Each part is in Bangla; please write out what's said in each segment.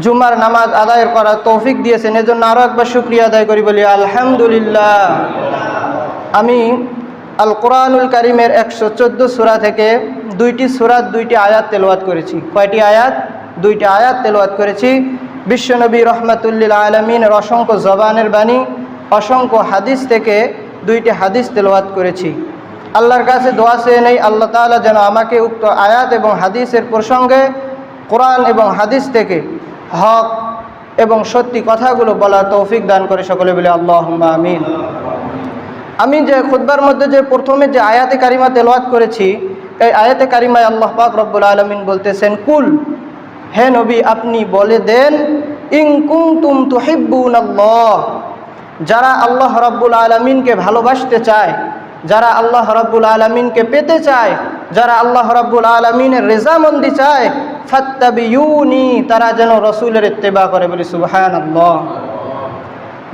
জুমার নামাজ আদায় করার তৌফিক দিয়েছেন, এজন্য আরও একবার শুক্রিয়া আদায় করি বলি, আলহামদুলিল্লাহ। আমি আল কোরআনুল করিমের একশো চোদ্দ সুরা থেকে দুইটি সুরাত, দুইটি আয়াত তেলওয়াত করেছি। কয়টি আয়াত? দুইটি আয়াত তেলওয়াত করেছি। বিশ্বনবী রহমতুল্লিল আলমিনের অসংখ্য জবানের বাণী, অসংখ্য হাদিস থেকে দুইটি হাদিস তেলওয়াত করেছি। আল্লাহর কাছে দোয়া চেয়ে নেই, আল্লাহ তাআলা যেন আমাকে উক্ত আয়াত এবং হাদিসের প্রসঙ্গে কোরআন এবং হাদিস থেকে হক এবং সত্যি কথাগুলো বলার তৌফিক দান করে সকলে বলে আল্লাহ আমিন। আমি যে খুদ্বার মধ্যে যে প্রথমে যে আয়াতে কারিমা তেলাওয়াত করেছি, এই আয়াতে কারিমায় আল্লাহ পাক রব্বুল আলমিন বলতেছেন, কুল, হে নবী, আপনি বলে দেন ইং কুম তুম তুহিব্বুন আল্লাহ যারা আল্লাহ রব্বুল আলমিনকে ভালোবাসতে চায় যারা আল্লাহ রব্বুল আলমিনকে পেতে চায়, যারা আল্লাহ রব্বুল আলমিনের রেজামন্দি চায়, ফাত্তাবিউনি, তারা যেন রসুলের ইত্তেবা করে, বলি সুবহান আল্লাহ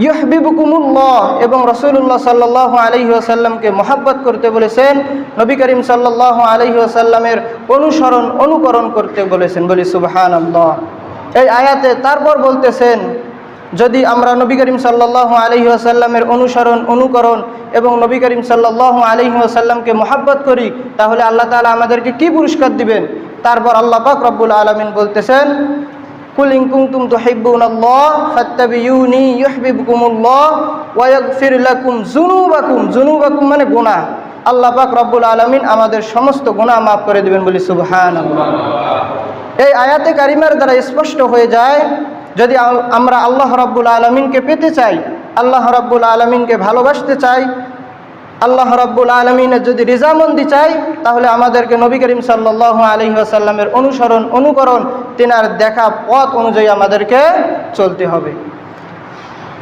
ইহবিবুকুমুল্লাহ এবং রসুল্লাহ সাল্লাহ আলহি আসাল্লামকে মহাব্বত করতে বলেছেন, নবী করিম সাল্লাহ আলহি আসাল্লামের অনুসরণ, অনুকরণ করতে বলেছেন, বলি সুবহান আল্লাহ এই আয়াতে তারপর বলতেছেন যদি আমরা নবী করিম সাল্লাহ আলহি আসাল্লামের অনুসরণ, অনুকরণ এবং নবী করিম সাল্লাহ আলহি আসাল্লামকে মহাব্বত করি, তাহলে আল্লাহ তালা আমাদেরকে কি পুরস্কার দিবেন? তারপর আল্লাহ পাক রব্বুল আলমিন বলতেছেন, কুল ইন কুনতুম তুহিব্বুনাল্লাহ ফাত্তাবিউনি ইউহিব্বুকুমুল্লাহ ওয়া ইয়াগফির লাকুম যুনুবাকুম। যুনুবাকুম মানে গুনাহ। আল্লাহ পাক রব্বুল আলামিন আমাদের সমস্ত গুনাহ মাফ করে দিবেন বলি সুবহানাল্লাহ। এই আয়াতে কারিমার দ্বারা স্পষ্ট হয়ে যায় যদি আমরা আল্লাহ রব্বুল আলমিনকে পেতে চাই, আল্লাহ রব্বুল আলমিনকে ভালোবাসতে চাই, আল্লাহ রব্বুল আলমিনের যদি রিজামন্দি চাই, তাহলে আমাদেরকে নবী করিম সাল্লাহ আলহি আসাল্লামের অনুসরণ, অনুকরণ, তেনার দেখা পথ অনুযায়ী আমাদেরকে চলতে হবে।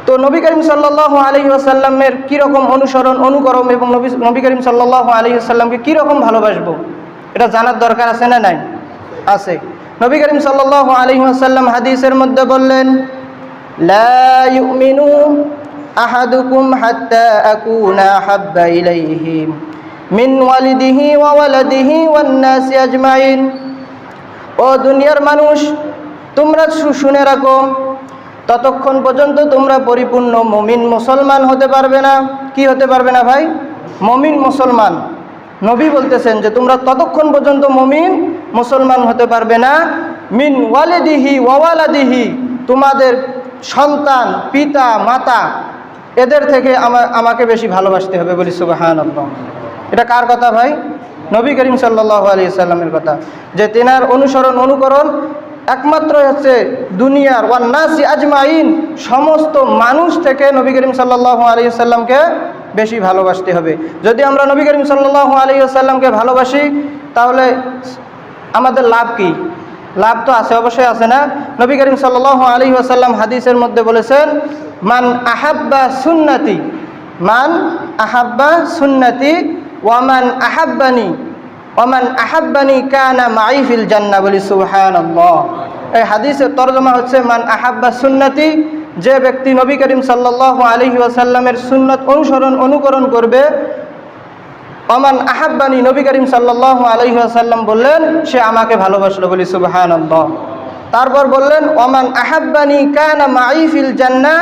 তো নবী করিম সাল্লাহ আলহি আসাল্লামের কীরকম অনুসরণ, অনুকরণ এবং নবী নবী করিম সাল্লাহ আসাল্লামকে কীরকম ভালোবাসবো? এটা জানার দরকার আছে না নাই? আছে। নবী করিম সাল্লাহ আলহি আসাল্লাম হাদিসের মধ্যে বললেন, লা ইউমিনু আহাদুকুম হাত্তা আকুনা হাব্বা ইলাইহি মিন ওয়ালিদিহি ওয়া ওয়ালাদিহি ওয়ান নাসি আজমাইন। ও দুনিয়ার মানুষ, তোমরা শুনে রাখো, ততক্ষণ পর্যন্ত তোমরা পরিপূর্ণ মমিন মুসলমান হতে পারবে না। কি হতে পারবে না ভাই? মমিন মুসলমান। নবী বলতেছেন যে তোমরা ততক্ষণ পর্যন্ত মমিন, মুসলমান হতে পারবে না। মিন ওয়ালেদিহি ওয়ালাদিহি, তোমাদের সন্তান, পিতা, মাতা, এদের থেকে আমা- আমাকে বেশি ভালোবাসতে হবে বলি সুবাহান এটা কার কথা ভাই? নবী করিম সাল্লাহ আলী সাল্লামের কথা। যে তেনার অনুসরণ, অনুকরণ একমাত্র হচ্ছে দুনিয়ার ওয়ান্নাসি আজমাইন, সমস্ত মানুষ থেকে নবী করিম সাল্লাহ আলী সাল্লামকে বেশি ভালোবাসতে হবে। যদি আমরা নবী করিম সাল্লাহ আলী আসাল্লামকে ভালোবাসি, তাহলে আমাদের লাভ কি? লাভ তো আছে, অবশ্যই আছে না? নবী করিম সাল্লাহ আলী আসাল্লাম হাদিসের মধ্যে বলেছেন, মান আহাব্বা সুন্নাতি, মান আহাব্বা সুন্নাতি ওয়ামান আহাব্বানি ওয়ামান আহাব্বানি কানা মাইফিল জান্না বলি সুবহান এই হাদিসের তর্জমা হচ্ছে, মান আহাব্বা সুন্নাতি যে ব্যক্তি নবী করিম সাল্লাহ আলহি ওয়াসাল্লামের সুন্নত অনুসরণ, অনুকরণ করবে, অমান আহাব্বানি নবী করিম সাল্লাহ আলহিহাসাল্লাম বললেন, সে আমাকে ভালোবাসলো বলি সুবাহান তারপর বললেন, অমান আহাব্বানি কানা মাইফিল জান্না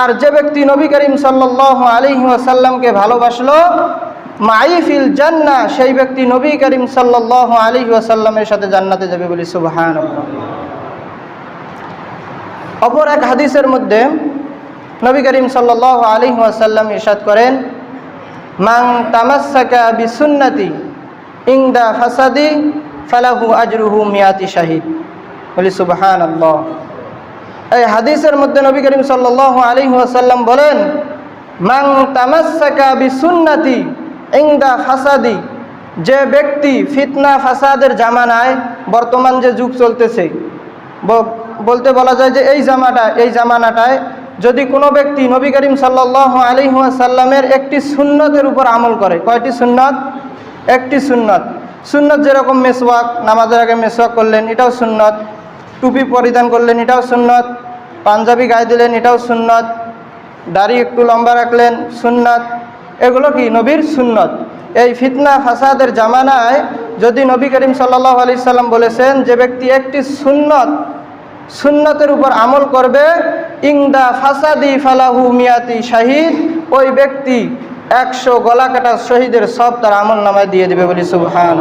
আর যে ব্যক্তি নবী করিম সাল্লাহ আলহিহাসাল্লামকে ভালোবাসলো মাইফিল জান্না সেই ব্যক্তি নবী করিম সাল্লাহ আলহিহাসাল্লামের সাথে জান্নাতে যাবে বলি সুবাহান অপর এক হাদিসের মধ্যে নবী করিম সাল্লাহ আলহিহাসাল্লাম ইরশাদ করেন মাং তামাসাকা বিসুন্নতি ইংদা ফাসাদি ফালাহু আজরুহু মিয়াতি শাহিদ। বলি সুবহান আল্লাহ এই হাদিসের মধ্যে নবী করিম সাল্লাহ আলী ওয়াসাল্লাম বলেন মাং তামাসাকা বিসুন্নতি ইংদা ফাসাদি যে ব্যক্তি ফিতনা, ফাসাদের জামানায় বর্তমান যে যুগ চলতেছে বলতে বলা যায় যে এই জামাটা, এই জামানাটায় যদি কোনো ব্যক্তি নবী করিম সাল্লাহ আলিহাসাল্লামের একটি সুন্নতের উপর আমল করে, কয়টি সুন্নত? একটি সুন্নত। সুন্নত যেরকম মেসওয়াক, নামাজের আগে মেসওয়াক করলেন, এটাও সুন্নত। টুপি পরিধান করলেন, এটাও সুন্নত। পাঞ্জাবি গায়ে দিলেন, এটাও সুন্নত। দাড়ি একটু লম্বা রাখলেন, সুন্নত। এগুলো কি? নবীর সুন্নত। এই ফিতনা, ফাসাদের জামানায় যদি নবী করিম সাল্লাহ আলি সাল্লাম বলেছেন যে ব্যক্তি একটি সুন্নত সুন্নতের উপর আমল করবে। ইংদা ফাসাদি ফালাহু মিয়াতি শাহিদ। ওই ব্যক্তি একশো গলা কাটা শহীদের সব তার আমল নামায় দিয়ে দেবে বলি সুবহান